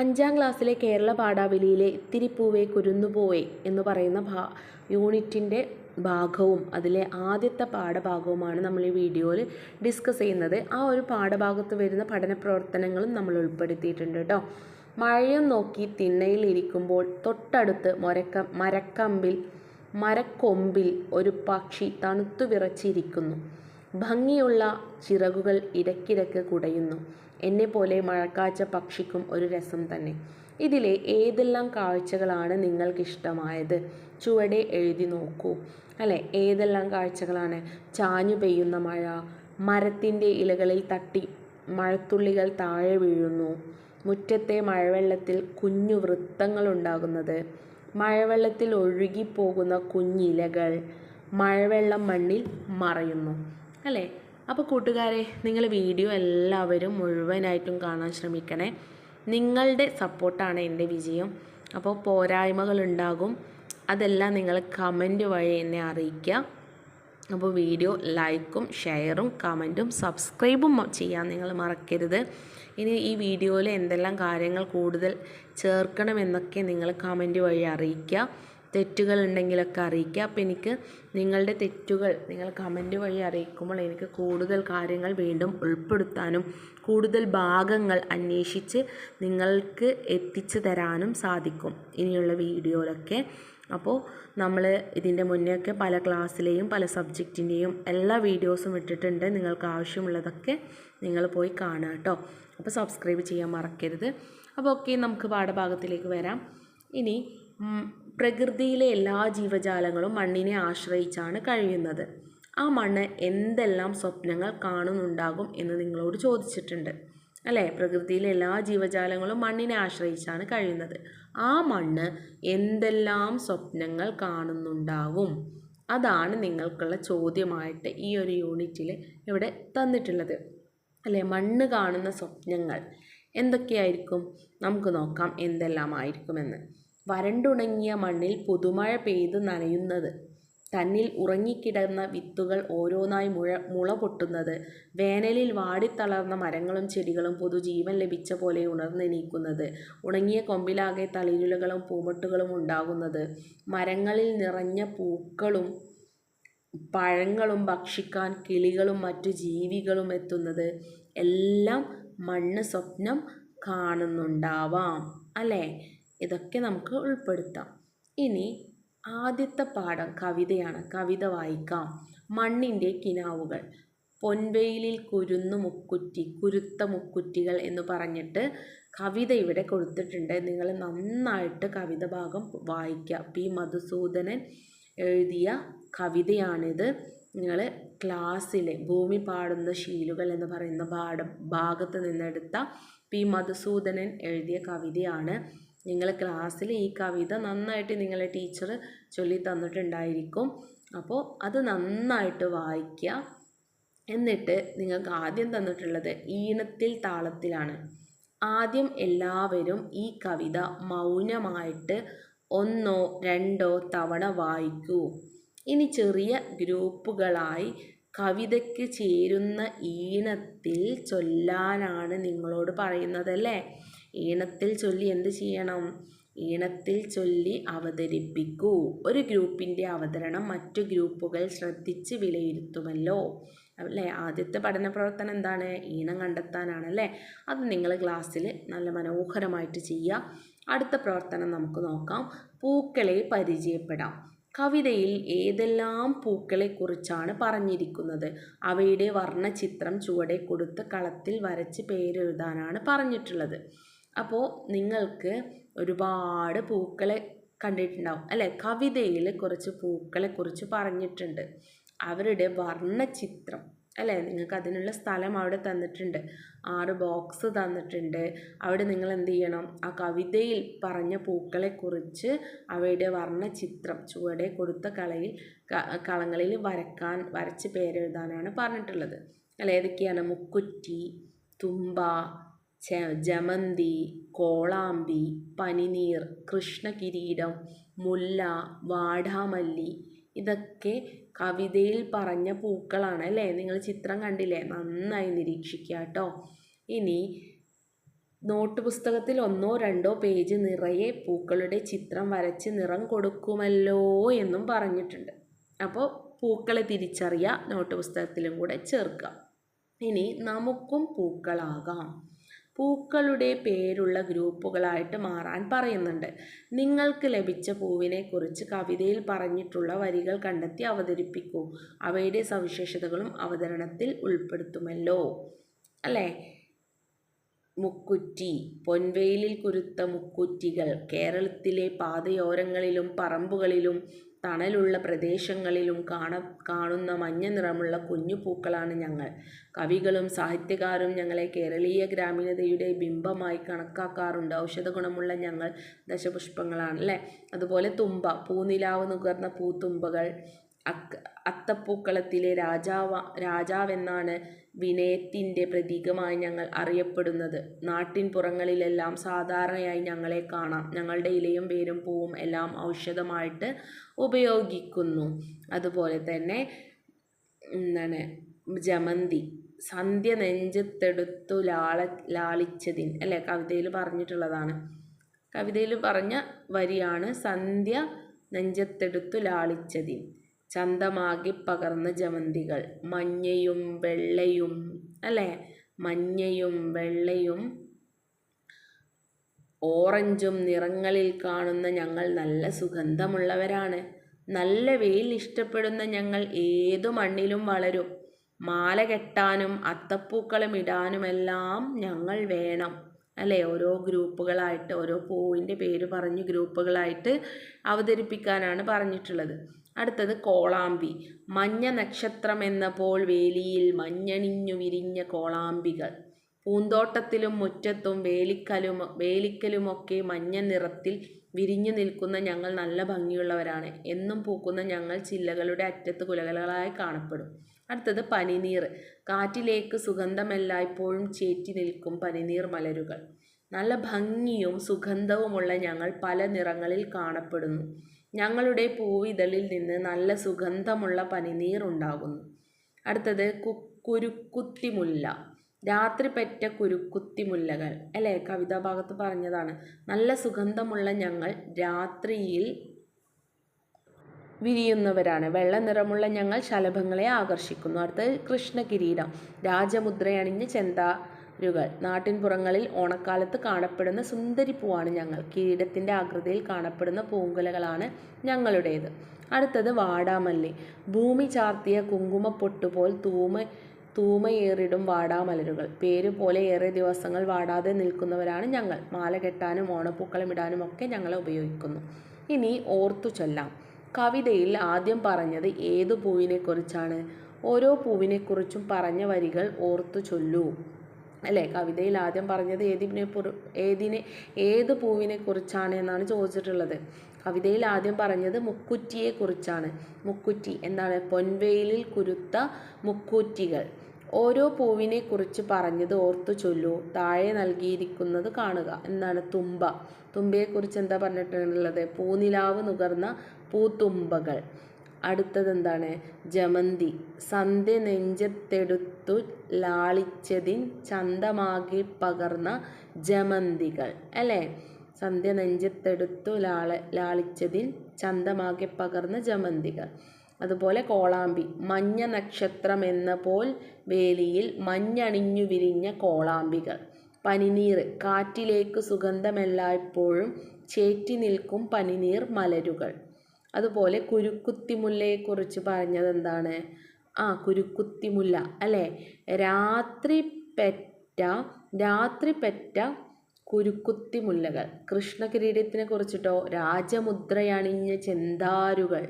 അഞ്ചാം ക്ലാസ്സിലെ കേരള പാഠാവലിയിലെ ഇത്തിരി പൂവേ കുരുന്നുപോവേ എന്ന് പറയുന്ന ഭാ യൂണിറ്റിന്റെ ഭാഗവും അതിലെ ആദ്യത്തെ പാഠഭാഗവുമാണ് നമ്മൾ ഈ വീഡിയോയിൽ ഡിസ്കസ് ചെയ്യുന്നത്. ആ ഒരു പാഠഭാഗത്ത് വരുന്ന പഠന പ്രവർത്തനങ്ങളും നമ്മൾ ഉൾപ്പെടുത്തിയിട്ടുണ്ട് കേട്ടോ. മഴയും നോക്കി തിണ്ണയിലിരിക്കുമ്പോൾ തൊട്ടടുത്ത് മൊരക്ക മരക്കമ്പിൽ മരക്കൊമ്പിൽ ഒരു പക്ഷി തണുത്തു വിറച്ചിരിക്കുന്നു. ഭംഗിയുള്ള ചിറകുകൾ ഇടയ്ക്കിടയ്ക്ക് കുടയുന്നു. എന്നെ പോലെ മഴക്കാച്ച പക്ഷിക്കും ഒരു രസം തന്നെ. ഇതിലെ ഏതെല്ലാം കാഴ്ചകളാണ് നിങ്ങൾക്കിഷ്ടമായത്? ചുവടെ എഴുതി നോക്കൂ. അല്ലേ? ഏതെല്ലാം കാഴ്ചകളാണ്? ചാഞ്ഞു പെയ്യുന്ന മഴ മരത്തിന്റെ ഇലകളിൽ തട്ടി മഴത്തുള്ളികൾ താഴെ വീഴുന്നു. മുറ്റത്തെ മഴവെള്ളത്തിൽ കുഞ്ഞു വൃത്തങ്ങൾ ഉണ്ടാകുന്നത് മഴവെള്ളത്തിൽ ഒഴുകിപ്പോകുന്ന കുഞ്ഞിലകൾ മഴവെള്ളം മണ്ണിൽ മറയുന്നു. അല്ലേ? അപ്പോൾ കൂട്ടുകാരെ നിങ്ങൾ വീഡിയോ എല്ലാവരും മുഴുവനായിട്ടും കാണാൻ ശ്രമിക്കണേ. നിങ്ങളുടെ സപ്പോർട്ടാണ് എന്റെ വിജയം. അപ്പോൾ പോരായ്മകളുണ്ടാകും. അതെല്ലാം നിങ്ങൾ കമന്റ് വഴി എന്നെ അറിയിക്കുക. അപ്പോൾ വീഡിയോ ലൈക്കും ഷെയറും കമന്റും സബ്സ്ക്രൈബും ചെയ്യാൻ നിങ്ങൾ മറക്കരുത്. ഇനി ഈ വീഡിയോയിൽ എന്തെല്ലാം കാര്യങ്ങൾ കൂടുതൽ ചേർക്കണമെന്നൊക്കെ നിങ്ങൾ കമന്റ് വഴി അറിയിക്കുക. തെറ്റുകൾ ഉണ്ടെങ്കിലൊക്കെ അറിയിക്കുക. അപ്പോൾ എനിക്ക് നിങ്ങളുടെ തെറ്റുകൾ നിങ്ങൾ കമന്റ് വഴി അറിയിക്കുമ്പോൾ എനിക്ക് കൂടുതൽ കാര്യങ്ങൾ വീണ്ടും ഉൾപ്പെടുത്താനും കൂടുതൽ ഭാഗങ്ങൾ അന്വേഷിച്ച് നിങ്ങൾക്ക് എത്തിച്ചു തരാനും സാധിക്കും ഇനിയുള്ള വീഡിയോയിലൊക്കെ. അപ്പോൾ നമ്മൾ ഇതിന്റെ മുന്നേയൊക്കെ പല ക്ലാസ്സിലെയും പല സബ്ജക്റ്റിന്റെയും എല്ലാ വീഡിയോസും ഇട്ടിട്ടുണ്ട്. നിങ്ങൾക്ക് ആവശ്യമുള്ളതൊക്കെ നിങ്ങൾ പോയി കാണുക കേട്ടോ. അപ്പോൾ സബ്സ്ക്രൈബ് ചെയ്യാൻ മറക്കരുത്. അപ്പോൾ ഓക്കെ നമുക്ക് പാഠഭാഗത്തിലേക്ക് വരാം. ഇനി പ്രകൃതിയിലെ എല്ലാ ജീവജാലങ്ങളും മണ്ണിനെ ആശ്രയിച്ചാണ് കഴിയുന്നത്. ആ മണ്ണ് എന്തെല്ലാം സ്വപ്നങ്ങൾ കാണുന്നുണ്ടാകും എന്ന് നിങ്ങളോട് ചോദിച്ചിട്ടുണ്ട്. അല്ലേ? പ്രകൃതിയിലെ എല്ലാ ജീവജാലങ്ങളും മണ്ണിനെ ആശ്രയിച്ചാണ് കഴിയുന്നത്. ആ മണ്ണ് എന്തെല്ലാം സ്വപ്നങ്ങൾ കാണുന്നുണ്ടാകും? അതാണ് നിങ്ങൾക്കുള്ള ചോദ്യമായിട്ട് ഈ ഒരു യൂണിറ്റിൽ ഇവിടെ തന്നിട്ടുള്ളത്. അല്ലേ? മണ്ണ് കാണുന്ന സ്വപ്നങ്ങൾ എന്തൊക്കെയായിരിക്കും? നമുക്ക് നോക്കാം എന്തെല്ലാമായിരിക്കുമെന്ന്. വരണ്ടുണങ്ങിയ മണ്ണിൽ പുതുമഴ പെയ്ത് നനയുന്നത്. തന്നിൽ ഉറങ്ങിക്കിടന്ന വിത്തുകൾ ഓരോന്നായി മുഴ മുള പൊട്ടുന്നത്. വേനലിൽ വാടിത്തളർന്ന മരങ്ങളും ചെടികളും പുതുജീവൻ ലഭിച്ച പോലെ ഉണർന്നെണീക്കുന്നത് ഉണങ്ങിയ കൊമ്പിലാകെ തളിരുലകളും പൂമൊട്ടുകളും ഉണ്ടാകുന്നത്. മരങ്ങളിൽ നിറഞ്ഞ പൂക്കളും പഴങ്ങളും ഭക്ഷിക്കാൻ കിളികളും മറ്റു ജീവികളും എത്തുന്നത്. എല്ലാം മണ്ണ് സ്വപ്നം കാണുന്നുണ്ടാവാം. അല്ലേ? ഇതൊക്കെ നമുക്ക് ഉൾപ്പെടുത്താം. ഇനി ആദ്യത്തെ പാഠം കവിതയാണ്. കവിത വായിക്കാം. മണ്ണിന്റെ കിനാവുകൾ. പൊൻവെയിലിൽ കുരുന്നു മുക്കുറ്റി കുരുത്ത മുക്കുറ്റികൾ എന്ന് പറഞ്ഞിട്ട് കവിത ഇവിടെ കൊടുത്തിട്ടുണ്ട്. നിങ്ങൾ നന്നായിട്ട് കവിത ഭാഗം വായിക്കുക. പി. മധുസൂദനൻ എഴുതിയ കവിതയാണിത്. നിങ്ങൾ ക്ലാസ്സിലെ ഭൂമി പാടുന്ന ശീലുകൾ എന്ന് പറയുന്ന പാഠം ഭാഗത്ത് നിന്നെടുത്ത പി. മധുസൂദനൻ എഴുതിയ കവിതയാണ്. നിങ്ങൾ ക്ലാസ്സിൽ ഈ കവിത നന്നായിട്ട് നിങ്ങളെ ടീച്ചർ ചൊല്ലി തന്നിട്ടുണ്ടായിരിക്കും. അപ്പോൾ അത് നന്നായിട്ട് വായിക്കുക. എന്നിട്ട് നിങ്ങൾക്ക് ആദ്യം തന്നിട്ടുള്ളത് ഈണത്തിൽ താളത്തിലാണ്. ആദ്യം എല്ലാവരും ഈ കവിത മൗനമായിട്ട് ഒന്നോ രണ്ടോ തവണ വായിക്കൂ. ഇനി ചെറിയ ഗ്രൂപ്പുകളായി കവിതയ്ക്ക് ചേരുന്ന ഈണത്തിൽ ചൊല്ലാനാണ് നിങ്ങളോട് പറയുന്നതല്ലേ? ഈണത്തിൽ ചൊല്ലി എന്ത് ചെയ്യണം? ഈണത്തിൽ ചൊല്ലി അവതരിപ്പിക്കൂ. ഒരു ഗ്രൂപ്പിന്റെ അവതരണം മറ്റു ഗ്രൂപ്പുകൾ ശ്രദ്ധിച്ച് വിലയിരുത്തുമല്ലോ. അല്ലേ? ആദ്യത്തെ പഠന പ്രവർത്തനം എന്താണ്? ഈണം കണ്ടെത്താനാണല്ലേ? അത് നിങ്ങൾ ക്ലാസ്സിൽ നല്ല മനോഹരമായിട്ട് ചെയ്യുക. അടുത്ത പ്രവർത്തനം നമുക്ക് നോക്കാം. പൂക്കളെ പരിചയപ്പെടാം. കവിതയിൽ ഏതെല്ലാം പൂക്കളെക്കുറിച്ചാണ് പറഞ്ഞിരിക്കുന്നത്? അവയുടെ വർണചിത്രം ചുവടെ കൊടുത്ത് കളത്തിൽ വരച്ച് പേരെഴുതാനാണ് പറഞ്ഞിട്ടുള്ളത്. അപ്പോൾ നിങ്ങൾക്ക് ഒരുപാട് പൂക്കളെ കണ്ടിട്ടുണ്ടാവും. അല്ലേ? കവിതയിൽ കുറച്ച് പൂക്കളെ കുറിച്ച് പറഞ്ഞിട്ടുണ്ട്. അവരുടെ വർണചിത്രം. അല്ലേ? നിങ്ങൾക്ക് അതിനുള്ള സ്ഥലം അവിടെ തന്നിട്ടുണ്ട്. ആറ് ബോക്സ് തന്നിട്ടുണ്ട്. അവിടെ നിങ്ങൾ എന്ത് ചെയ്യണം? ആ കവിതയിൽ പറഞ്ഞ പൂക്കളെക്കുറിച്ച് അവയുടെ വർണചിത്രം ചുവടെ കൊടുത്ത കളയിൽ കളങ്ങളിൽ വരക്കാൻ വരച്ച് പേരെഴുതാനാണ് പറഞ്ഞിട്ടുള്ളത്. അല്ലേ? ഏതൊക്കെയാണ്? മുക്കുറ്റി തുമ്പ ജമന്തി കോളാമ്പി പനിനീർ കൃഷ്ണകിരീടം മുല്ല വാടാമല്ലി ഇതൊക്കെ കവിതയിൽ പറഞ്ഞ പൂക്കളാണ് അല്ലേ? നിങ്ങൾ ചിത്രം കണ്ടില്ലേ? നന്നായി നിരീക്ഷിക്കുക കേട്ടോ. ഇനി നോട്ട് പുസ്തകത്തിൽ ഒന്നോ രണ്ടോ പേജ് നിറയെ പൂക്കളുടെ ചിത്രം വരച്ച് നിറം കൊടുക്കുമല്ലോ എന്നും പറഞ്ഞിട്ടുണ്ട്. അപ്പോൾ പൂക്കളെ തിരിച്ചറിയുക നോട്ട് പുസ്തകത്തിലും കൂടെ ചേർക്കുക. ഇനി നമുക്കും പൂക്കളാകാം. പൂക്കളുടെ പേരുള്ള ഗ്രൂപ്പുകളായിട്ട് മാറാൻ പറയുന്നുണ്ട്. നിങ്ങൾക്ക് ലഭിച്ച പൂവിനെക്കുറിച്ച് കവിതയിൽ പറഞ്ഞിട്ടുള്ള വരികൾ കണ്ടെത്തി അവതരിപ്പിക്കൂ. അവയുടെ സവിശേഷതകളും അവതരണത്തിൽ ഉൾപ്പെടുത്തുമല്ലോ. അല്ലേ? മുക്കുറ്റി പൊൻവെയിലിൽ കുരുത്ത മുക്കുറ്റികൾ കേരളത്തിലെ പാതയോരങ്ങളിലും പറമ്പുകളിലും തണലുള്ള പ്രദേശങ്ങളിലും കാണ കാണുന്ന മഞ്ഞ നിറമുള്ള കുഞ്ഞു പൂക്കളാണ് ഞങ്ങൾ. കവികളും സാഹിത്യകാരും ഞങ്ങളെ കേരളീയ ഗ്രാമീണതയുടെ ബിംബമായി കണക്കാക്കാറുണ്ട്. ഔഷധ ഗുണമുള്ള ഞങ്ങൾ ദശപുഷ്പങ്ങളാണ് അല്ലേ? അതുപോലെ തുമ്പ പൂനിലാവ് നുകർന്ന പൂത്തുമ്പകൾ അക്ക് അത്തപ്പൂക്കളത്തിലെ രാജാവ രാജാവെന്നാണ് വിനയത്തിന്റെ പ്രതീകമായി ഞങ്ങൾ അറിയപ്പെടുന്നത്. നാട്ടിൻ പുറങ്ങളിലെല്ലാം സാധാരണയായി ഞങ്ങളെ കാണാം. ഞങ്ങളുടെ ഇലയും വേരും പൂവും എല്ലാം ഔഷധമായിട്ട് ഉപയോഗിക്കുന്നു. അതുപോലെ തന്നെ എന്താണ് ജമന്തി. സന്ധ്യ നെഞ്ചത്തെടുത്തു ലാള ലാളിച്ചതിൻ. അല്ലേ? കവിതയിൽ പറഞ്ഞിട്ടുള്ളതാണ്. കവിതയിൽ പറഞ്ഞ വരിയാണ് സന്ധ്യ നെഞ്ചത്തെടുത്തു ലാളിച്ചതിൻ. ചന്തമാകി പകർന്ന ജമന്തികൾ മഞ്ഞയും വെള്ളയും അല്ലേ? മഞ്ഞയും വെള്ളയും ഓറഞ്ചും നിറങ്ങളിൽ കാണുന്ന ഞങ്ങൾ നല്ല സുഗന്ധമുള്ളവരാണ്. നല്ല വെയിൽ ഇഷ്ടപ്പെടുന്ന ഞങ്ങൾ ഏതു മണ്ണിലും വളരും. മാല കെട്ടാനും അത്തപ്പൂക്കളം ഇടാനുമെല്ലാം ഞങ്ങൾ വേണം അല്ലേ? ഓരോ ഗ്രൂപ്പുകളായിട്ട് ഓരോ പൂവിന്റെ പേര് പറഞ്ഞ് ഗ്രൂപ്പുകളായിട്ട് അവതരിപ്പിക്കാനാണ് പറഞ്ഞിട്ടുള്ളത്. അടുത്തത് കോളാമ്പി. മഞ്ഞ നക്ഷത്രം എന്ന പോൽ വേലിയിൽ മഞ്ഞണിഞ്ഞു വിരിഞ്ഞ കോളാമ്പികൾ. പൂന്തോട്ടത്തിലും മുറ്റത്തും വേലിക്കലും വേലിക്കലുമൊക്കെ മഞ്ഞ നിറത്തിൽ വിരിഞ്ഞു നിൽക്കുന്ന ഞങ്ങൾ നല്ല ഭംഗിയുള്ളവരാണ്. എന്നും പൂക്കുന്ന ഞങ്ങൾ ചില്ലകളുടെ അറ്റത്ത് കുലകളായി കാണപ്പെടും. അടുത്തത് പനിനീർ. കാറ്റിലേക്ക് സുഗന്ധമെല്ലായ്പ്പോഴും ചേറ്റി നിൽക്കും പനിനീർ മലരുകൾ. നല്ല ഭംഗിയും സുഗന്ധവുമുള്ള ഞങ്ങൾ പല നിറങ്ങളിൽ കാണപ്പെടുന്നു. ഞങ്ങളുടെ പൂവിതളിൽ നിന്ന് നല്ല സുഗന്ധമുള്ള പനിനീർ ഉണ്ടാകുന്നു. അടുത്തത് കു കുരുക്കുത്തിമുല്ല. രാത്രി പെറ്റ കുരുക്കുത്തിമുല്ലകൾ. അല്ലേ? കവിതാ ഭാഗത്ത് പറഞ്ഞതാണ്. നല്ല സുഗന്ധമുള്ള ഞങ്ങൾ രാത്രിയിൽ വിരിയുന്നവരാണ്. വെള്ള നിറമുള്ള ഞങ്ങൾ ശലഭങ്ങളെ ആകർഷിക്കുന്നു. അടുത്തത് കൃഷ്ണകിരീടം. രാജമുദ്രയണിഞ്ഞ ചെന്താരുകൾ നാട്ടിൻപുറങ്ങളിൽ ഓണക്കാലത്ത് കാണപ്പെടുന്ന സുന്ദരിപ്പൂവാണ് ഞങ്ങൾ. കിരീടത്തിന്റെ ആകൃതിയിൽ കാണപ്പെടുന്ന പൂങ്കുലകളാണ് ഞങ്ങളുടേത്. അടുത്തത് വാടാമല്ലി. ഭൂമി ചാർത്തിയ കുങ്കുമപ്പൊട്ടുപോൽ തൂമ തൂമയേറിടും വാടാമലരുകൾ. പേര് പോലെ ഏറെ ദിവസങ്ങൾ വാടാതെ നിൽക്കുന്നവരാണ് ഞങ്ങൾ. മാല കെട്ടാനും ഓണപ്പൂക്കളം ഇടാനും ഒക്കെ ഞങ്ങളെ ഉപയോഗിക്കുന്നു. ഇനി ഓർത്തു ചൊല്ലാം. കവിതയിൽ ആദ്യം പറഞ്ഞത് ഏതു പൂവിനെക്കുറിച്ചാണ്? ഓരോ പൂവിനെക്കുറിച്ചും പറഞ്ഞ വരികൾ ഓർത്തു ചൊല്ലൂ. അല്ലേ? കവിതയിൽ ആദ്യം പറഞ്ഞത് ഏതിനെ ഏതിനെ ഏത് പൂവിനെ കുറിച്ചാണ് എന്നാണ് ചോദിച്ചിട്ടുള്ളത്. കവിതയിൽ ആദ്യം പറഞ്ഞത് മുക്കുറ്റിയെ കുറിച്ചാണ്. മുക്കുറ്റി എന്താണ്? പൊൻവെയിലിൽ കുരുത്ത മുക്കുറ്റികൾ. ഓരോ പൂവിനെ കുറിച്ച് പറഞ്ഞത് ഓർത്തു ചൊല്ലൂ. താഴെ നൽകിയിരിക്കുന്നത് കാണുക. എന്താണ്? തുമ്പ. തുമ്പയെക്കുറിച്ച് എന്താ പറഞ്ഞിട്ടുള്ളത്? പൂനിലാവ് നുകർന്ന പൂത്തുമ്പകൾ. അടുത്തത് എന്താണ് ജമന്തി. സന്ധ്യ നെഞ്ചത്തെടുത്തു ലാളിച്ചതിൻ ചന്തമാകി പകർന്ന ജമന്തികൾ. അല്ലേ? സന്ധ്യ നെഞ്ചത്തെടുത്തു ലാള ലാളിച്ചതിൻ ചന്തമാകി പകർന്ന ജമന്തികൾ. അതുപോലെ കോളാമ്പി. മഞ്ഞ നക്ഷത്രം എന്ന പോൽ വേലിയിൽ മഞ്ഞണിഞ്ഞു വിരിഞ്ഞ കോളാമ്പികൾ. പനിനീർ. കാറ്റിലേക്ക് സുഗന്ധമെല്ലായ്പ്പോഴും ചേറ്റി നിൽക്കും പനിനീർ മലരുകൾ. അതുപോലെ കുരുക്കുത്തിമുല്ലയെക്കുറിച്ച് പറഞ്ഞത് എന്താണ് ആ കുരുക്കുത്തിമുല്ല അല്ലേ? രാത്രി പെറ്റ രാത്രി പെറ്റ കുരുക്കുത്തിമുല്ലകൾ. കൃഷ്ണകിരീടത്തിനെ കുറിച്ചിട്ടോ രാജമുദ്രയണിഞ്ഞ ചെന്താരുകൾ.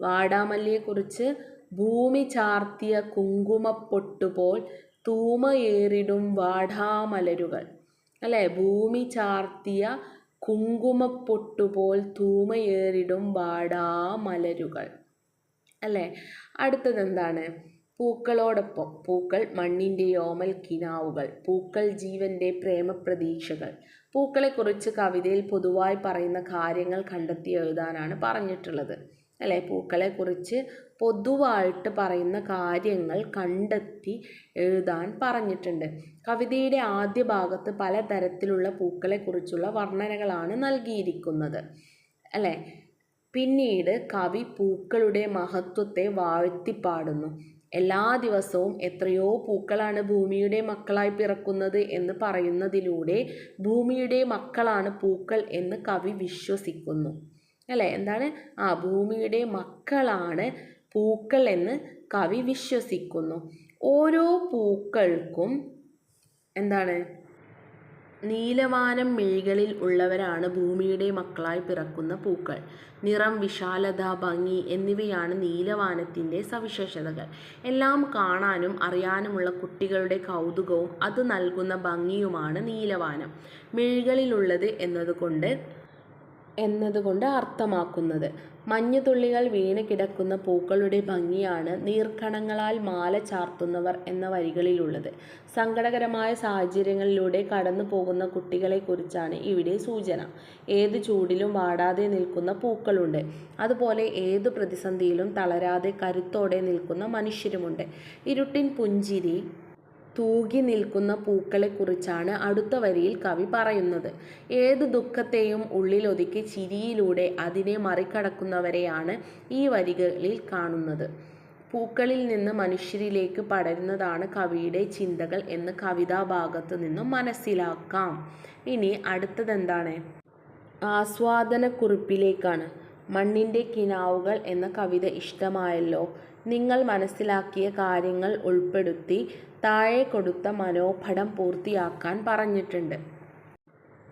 വാടാമല്ലിയെക്കുറിച്ച് ഭൂമി ചാർത്തിയ കുങ്കുമപ്പൊട്ടുപോൽ തൂമയേറിടും വാടാമലരുകൾ. അല്ലേ? ഭൂമി ചാർത്തിയ കുങ്കുമപ്പൊട്ടുപോൽ തൂമയേറിടും വാടാമലരുകൾ. അല്ലേ? അടുത്തത് എന്താണ് പൂക്കളോടൊപ്പം പൂക്കൾ മണ്ണിന്റെ ഓമൽ കിനാവുകൾ പൂക്കൾ ജീവന്റെ പ്രേമപ്രതീക്ഷകൾ. പൂക്കളെക്കുറിച്ച് കവിതയിൽ പൊതുവായി പറയുന്ന കാര്യങ്ങൾ കണ്ടെത്തി എഴുതാനാണ് പറഞ്ഞിട്ടുള്ളത്. അല്ലേ? പൂക്കളെക്കുറിച്ച് പൊതുവായിട്ട് പറയുന്ന കാര്യങ്ങൾ കണ്ടെത്തി എഴുതാൻ പറഞ്ഞിട്ടുണ്ട്. കവിതയുടെ ആദ്യ ഭാഗത്ത് പലതരത്തിലുള്ള പൂക്കളെക്കുറിച്ചുള്ള വർണനകളാണ് നൽകിയിരിക്കുന്നത്. അല്ലേ? പിന്നീട് കവി പൂക്കളുടെ മഹത്വത്തെ വാഴ്ത്തിപ്പാടുന്നു. എല്ലാ ദിവസവും എത്രയോ പൂക്കളാണ് ഭൂമിയുടെ മക്കളായി പിറക്കുന്നത് എന്ന് പറയുന്നതിലൂടെ ഭൂമിയുടെ മക്കളാണ് പൂക്കൾ എന്ന് കവി വിശ്വസിക്കുന്നു. അല്ലേ? എന്താണ്? ആ ഭൂമിയുടെ മക്കളാണ് പൂക്കൾ എന്ന് കവി വിശ്വസിക്കുന്നു. ഓരോ പൂക്കൾക്കും എന്താണ്? നീലവാനം മിഴികളിൽ ഉള്ളവരാണ് ഭൂമിയുടെ മക്കളായി പിറക്കുന്ന പൂക്കൾ. നിറം വിശാലത ഭംഗി എന്നിവയാണ് നീലവാനത്തിന്റെ സവിശേഷതകൾ. എല്ലാം കാണാനും അറിയാനുമുള്ള കുട്ടികളുടെ കൗതുകവും അത് നൽകുന്ന ഭംഗിയുമാണ് നീലവാനം. മിഴികളിലുള്ളത് എന്നതുകൊണ്ട് എന്നതുകൊണ്ട് അർത്ഥമാക്കുന്നത് മഞ്ഞുതുള്ളികൾ വീണ് കിടക്കുന്ന പൂക്കളുടെ ഭംഗിയാണ് നീർക്കണങ്ങളാൽ മാല ചാർത്തുന്നവർ എന്ന വരികളിലുള്ളത്. സങ്കടകരമായ സാഹചര്യങ്ങളിലൂടെ കടന്നു പോകുന്ന കുട്ടികളെക്കുറിച്ചാണ് ഇവിടെ സൂചന. ഏത് ചൂടിലും വാടാതെ നിൽക്കുന്ന പൂക്കളുണ്ട്. അതുപോലെ ഏത് പ്രതിസന്ധിയിലും തളരാതെ കരുത്തോടെ നിൽക്കുന്ന മനുഷ്യരുമുണ്ട്. ഇരുട്ടിൻ പുഞ്ചിരി തൂകി നിൽക്കുന്ന പൂക്കളെക്കുറിച്ചാണ് അടുത്ത വരിയിൽ കവി പറയുന്നത്. ഏത് ദുഃഖത്തെയും ഉള്ളിലൊതുക്കി ചിരിയിലൂടെ അതിനെ മറികടക്കുന്നവരെയാണ് ഈ വരികളിൽ കാണുന്നത്. പൂക്കളിൽ നിന്ന് മനുഷ്യരിലേക്ക് പടരുന്നതാണ് കവിയുടെ ചിന്തകൾ എന്ന് കവിതാ കവിതാഭാഗത്തു നിന്നും മനസ്സിലാക്കാം. ഇനി അടുത്തതെന്താണ്? ആസ്വാദനക്കുറിപ്പിലേക്കാണ്. മണ്ണിന്റെ കിനാവുകൾ എന്ന കവിത ഇഷ്ടമായല്ലോ. നിങ്ങൾ മനസ്സിലാക്കിയ കാര്യങ്ങൾ ഉൾപ്പെടുത്തി താഴെ കൊടുത്ത മനോഭടം പൂർത്തിയാക്കാൻ പറഞ്ഞിട്ടുണ്ട്.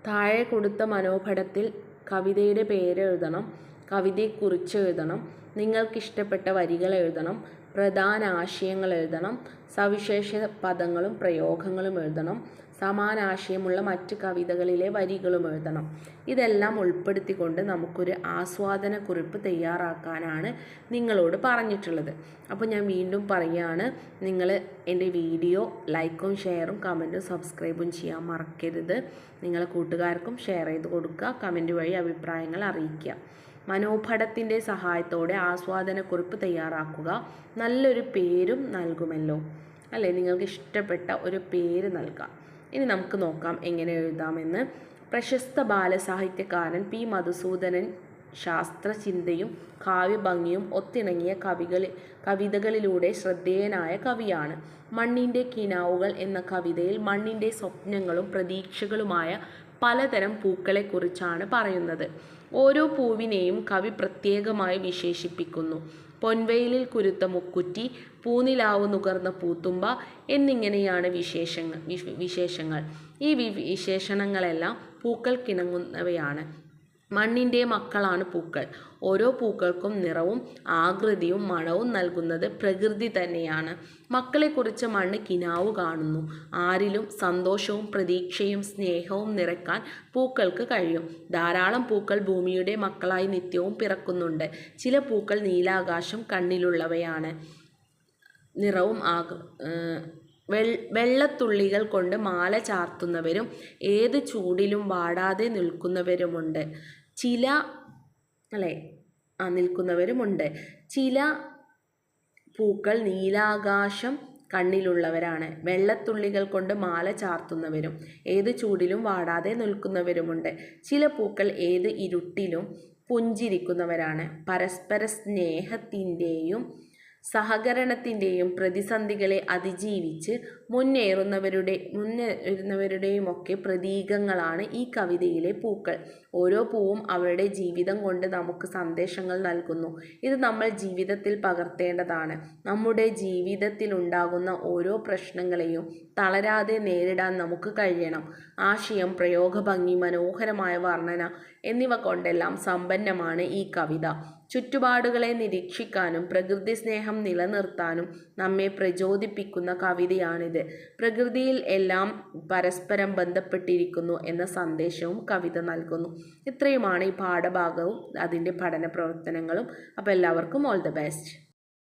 താഴെ കൊടുത്ത മനോഭടത്തിൽ കവിതയുടെ പേര് എഴുതണം കവിതയെക്കുറിച്ച് എഴുതണം നിങ്ങൾക്കിഷ്ടപ്പെട്ട വരികൾ എഴുതണം പ്രധാന ആശയങ്ങൾ എഴുതണം സവിശേഷ പദങ്ങളും പ്രയോഗങ്ങളും എഴുതണം സമാനാശയമുള്ള മറ്റ് കവിതകളിലെ വരികളും എഴുതണം. ഇതെല്ലാം ഉൾപ്പെടുത്തിക്കൊണ്ട് നമുക്കൊരു ആസ്വാദന കുറിപ്പ് തയ്യാറാക്കാനാണ് നിങ്ങളോട് പറഞ്ഞിട്ടുള്ളത്. അപ്പോൾ ഞാൻ വീണ്ടും പറയുകയാണ് നിങ്ങൾ എന്റെ വീഡിയോ ലൈക്കും ഷെയറും കമന്റും സബ്സ്ക്രൈബും ചെയ്യാൻ മറക്കരുത്. നിങ്ങളെ കൂട്ടുകാർക്കും ഷെയർ ചെയ്ത് കൊടുക്കുക കമന്റ് വഴി അഭിപ്രായങ്ങൾ അറിയിക്കുക. മനോഭടത്തിന്റെ സഹായത്തോടെ ആസ്വാദന കുറിപ്പ് തയ്യാറാക്കുക. നല്ലൊരു പേരും നൽകുമല്ലോ. അല്ലേ? നിങ്ങൾക്ക് ഇഷ്ടപ്പെട്ട ഒരു പേര് നൽകാം. ഇനി നമുക്ക് നോക്കാം എങ്ങനെ എഴുതാമെന്ന്. പ്രശസ്ത ബാലസാഹിത്യകാരൻ പി മധുസൂദനൻ ശാസ്ത്രചിന്തയും കാവ്യഭംഗിയും ഒത്തിണങ്ങിയ കവികളി കവിതകളിലൂടെ ശ്രദ്ധേയനായ കവിയാണ്. മണ്ണിന്റെ കിനാവുകൾ എന്ന കവിതയിൽ മണ്ണിന്റെ സ്വപ്നങ്ങളും പ്രതീക്ഷകളുമായ പലതരം പൂക്കളെക്കുറിച്ചാണ് പറയുന്നത്. ഓരോ പൂവിനെയും കവി പ്രത്യേകമായി വിശേഷിപ്പിക്കുന്നു. പൊൻവെയിലിൽ കുരുത്ത മുക്കുറ്റി പൂനിലാവ് നുകർന്ന പൂത്തുമ്പ എന്നിങ്ങനെയാണ് വിശേഷങ്ങൾ വിശേഷങ്ങൾ. ഈ വിശേഷണങ്ങളെല്ലാം പൂക്കൾക്കിണങ്ങുന്നവയാണ് മണ്ണിന്റെ മക്കളാണ് പൂക്കൾ. ഓരോ പൂക്കൾക്കും നിറവും ആകൃതിയും മണവും നൽകുന്നത് പ്രകൃതി തന്നെയാണ്. മക്കളെക്കുറിച്ച് മണ്ണ് കിനാവ് കാണുന്നു. ആരിലും സന്തോഷവും പ്രതീക്ഷയും സ്നേഹവും നിറക്കാൻ പൂക്കൾക്ക് കഴിയും. ധാരാളം പൂക്കൾ ഭൂമിയുടെ മക്കളായി നിത്യവും പിറക്കുന്നുണ്ട്. ചില പൂക്കൾ നീലാകാശം കണ്ണിലുള്ളവയാണ്. നിറവും ആകൃ വെള്ളത്തുള്ളികൾ കൊണ്ട് മാല ചാർത്തുന്നവരും ഏത് ചൂടിലും വാടാതെ നിൽക്കുന്നവരുമുണ്ട്. ചില അല്ലേ? ആ നിൽക്കുന്നവരുമുണ്ട്. ചില പൂക്കൾ നീലാകാശം കണ്ണിലുള്ളവരാണ്. വെള്ളത്തുള്ളികൾ കൊണ്ട് മാല ചാർത്തുന്നവരും ഏത് ചൂടിലും വാടാതെ നിൽക്കുന്നവരുമുണ്ട്. ചില പൂക്കൾ ഏത് ഇരുട്ടിലും പുഞ്ചിരിക്കുന്നവരാണ്. പരസ്പര സ്നേഹത്തിന്റെയും സഹകരണത്തിന്റെയും പ്രതിസന്ധികളെ അതിജീവിച്ച് മുന്നേറുന്നവരുടെ മുന്നേറുന്നവരുടെയുമൊക്കെ പ്രതീകങ്ങളാണ് ഈ കവിതയിലെ പൂക്കൾ. ഓരോ പൂവും അവരുടെ ജീവിതം കൊണ്ട് നമുക്ക് സന്ദേശങ്ങൾ നൽകുന്നു. ഇത് നമ്മൾ ജീവിതത്തിൽ പകർത്തേണ്ടതാണ്. നമ്മുടെ ജീവിതത്തിൽ ഉണ്ടാകുന്ന ഓരോ പ്രശ്നങ്ങളെയും തളരാതെ നേരിടാൻ നമുക്ക് കഴിയണം. ആശയം പ്രയോഗഭംഗി മനോഹരമായ വർണന എന്നിവ കൊണ്ടെല്ലാം സമ്പന്നമാണ് ഈ കവിത. ചുറ്റുപാടുകളെ നിരീക്ഷിക്കാനും പ്രകൃതി സ്നേഹം നിലനിർത്താനും നമ്മെ പ്രചോദിപ്പിക്കുന്ന കവിതയാണിത്. പ്രകൃതിയിൽ എല്ലാം പരസ്പരം ബന്ധപ്പെട്ടിരിക്കുന്നു എന്ന സന്ദേശവും കവിത നൽകുന്നു. ഇത്രയുമാണ് ഈ പാഠഭാഗവും അതിന്റെ പഠന പ്രവർത്തനങ്ങളും അപ്പോൾ എല്ലാവർക്കും ഓൾ ദ ബെസ്റ്റ്